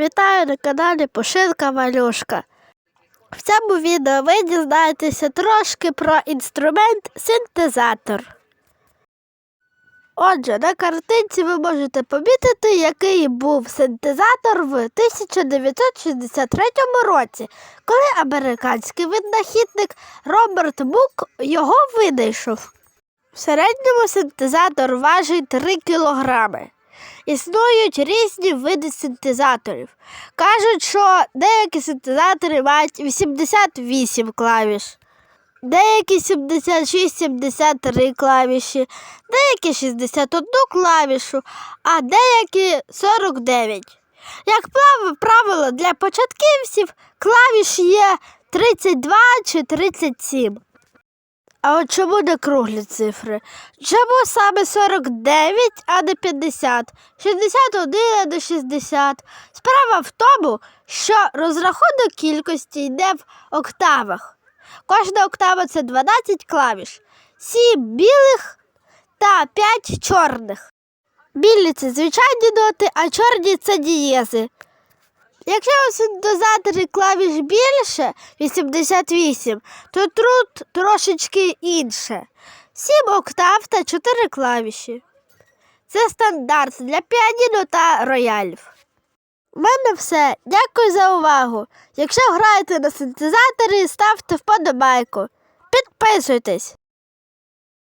Вітаю на каналі Пушинка Малюшка. В цьому відео ви дізнаєтеся трошки про інструмент синтезатор. Отже, на картинці ви можете помітити, який був синтезатор в 1963 році, коли американський винахідник Роберт Бук його винайшов. В середньому синтезатор важить 3 кілограми. Існують різні види синтезаторів. Кажуть, що деякі синтезатори мають 88 клавіш, деякі 76-73 клавіші, деякі 61 клавішу, а деякі 49. Як правило, для початківців клавіш є 32 чи 37. А от чому не круглі цифри? Чому саме 49, а не 50, 61, а не 60? Справа в тому, що розрахунок кількості йде в октавах. Кожна октава це 12 клавіш, 7 білих та 5 чорних. Білі це звичайні ноти, а чорні це дієзи. Якщо у синтезаторі клавіш більше 88, то тут трошечки інше. 7 октав та 4 клавіші. Це стандарт для піаніно та роялів. У мене все. Дякую за увагу. Якщо граєте на синтезаторі, ставте вподобайку. Підписуйтесь.